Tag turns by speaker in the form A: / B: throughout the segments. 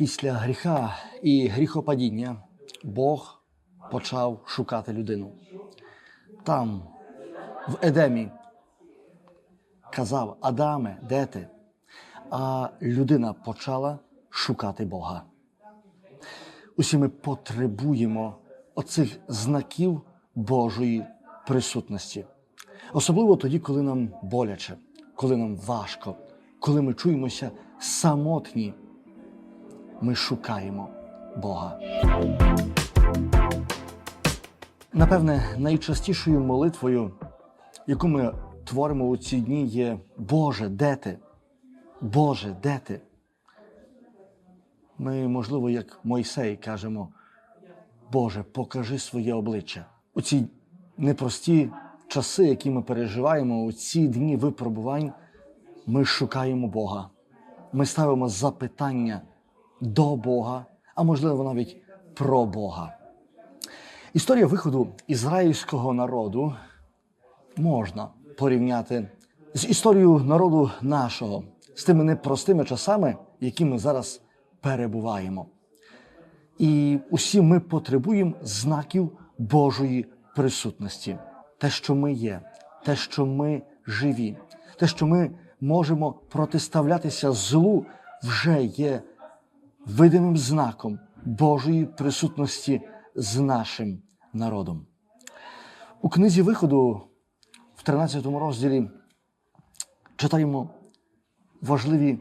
A: Після гріха і гріхопадіння Бог почав шукати людину. Там, в Едемі, казав Адаме, де ти? А людина почала шукати Бога. Усі ми потребуємо оцих знаків Божої присутності. Особливо тоді, коли нам боляче, коли нам важко, коли ми чуємося самотні, ми шукаємо Бога. Напевне, найчастішою молитвою, яку ми творимо у ці дні, є Боже, де ти? Боже, де ти? Ми, можливо, як Мойсей кажемо, Боже, покажи своє обличчя. У ці непрості часи, які ми переживаємо, у ці дні випробувань, ми шукаємо Бога. Ми ставимо запитання до Бога, а можливо навіть про Бога. Історія виходу ізраїльського народу можна порівняти з історією народу нашого, з тими непростими часами, які ми зараз перебуваємо. І усі ми потребуємо знаків Божої присутності. Те, що ми є, те, що ми живі, те, що ми можемо протиставлятися злу, вже є видимим знаком Божої присутності з нашим народом. У книзі виходу в 13 розділі читаємо важливі,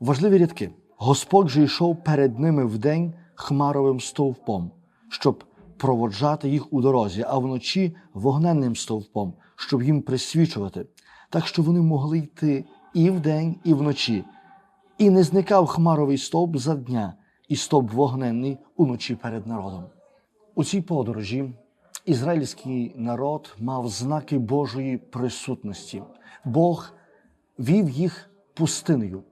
A: важливі рядки. Господь же йшов перед ними вдень хмаровим стовпом, щоб проводжати їх у дорозі, а вночі вогненним стовпом, щоб їм присвічувати, так що вони могли йти і вдень, і вночі. І не зникав хмаровий стовп за дня, і стовп вогненний уночі перед народом. У цій подорожі ізраїльський народ мав знаки Божої присутності. Бог вів їх пустиною,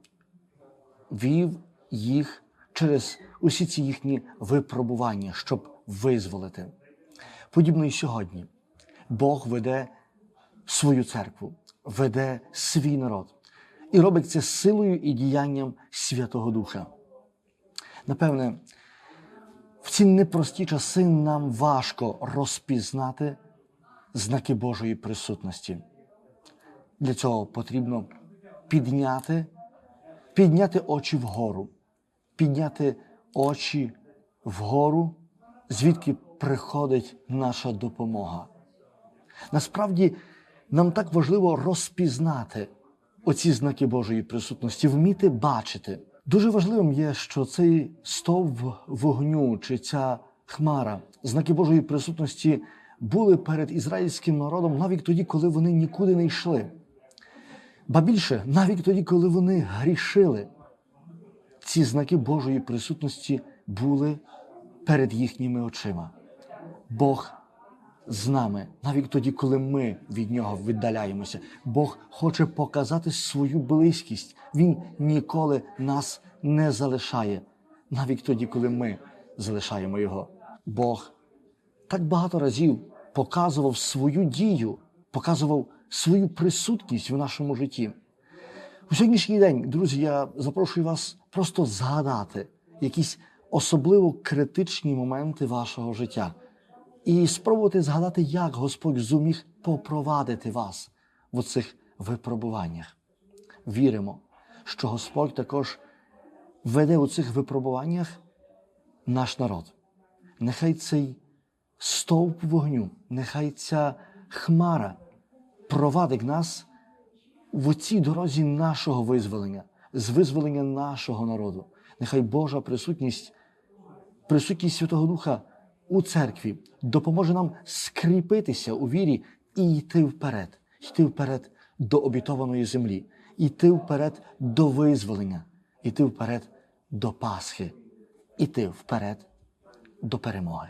A: вів їх через усі ці їхні випробування, щоб визволити. Подібно і сьогодні. Бог веде свою церкву, веде свій народ і робить це силою і діянням Святого Духа. Напевне, в ці непрості часи нам важко розпізнати знаки Божої присутності. Для цього потрібно підняти, підняти очі вгору, підняти очі вгору, звідки приходить наша допомога. Насправді, нам так важливо розпізнати оці знаки Божої присутності, вміти бачити. Дуже важливим є, що цей стовп вогню чи ця хмара, знаки Божої присутності були перед ізраїльським народом навіть тоді, коли вони нікуди не йшли. Ба більше, навіть тоді, коли вони грішили, ці знаки Божої присутності були перед їхніми очима. Бог з нами, навіть тоді, коли ми від нього віддаляємося. Бог хоче показати свою близькість. Він ніколи нас не залишає, навіть тоді, коли ми залишаємо його. Бог так багато разів показував свою дію, показував свою присутність в нашому житті. У сьогоднішній день, друзі, я запрошую вас просто згадати якісь особливо критичні моменти вашого життя і спробувати згадати, як Господь зуміг попровадити вас в цих випробуваннях. Віримо, що Господь також веде у цих випробуваннях наш народ. Нехай цей стовп вогню, нехай ця хмара провадить нас в цій дорозі нашого визволення, з визволення нашого народу. Нехай Божа присутність, присутність Святого Духа у церкві допоможе нам скріпитися у вірі і йти вперед, йти вперед до обітованої землі, йти вперед до визволення, йти вперед до Пасхи, йти вперед до перемоги.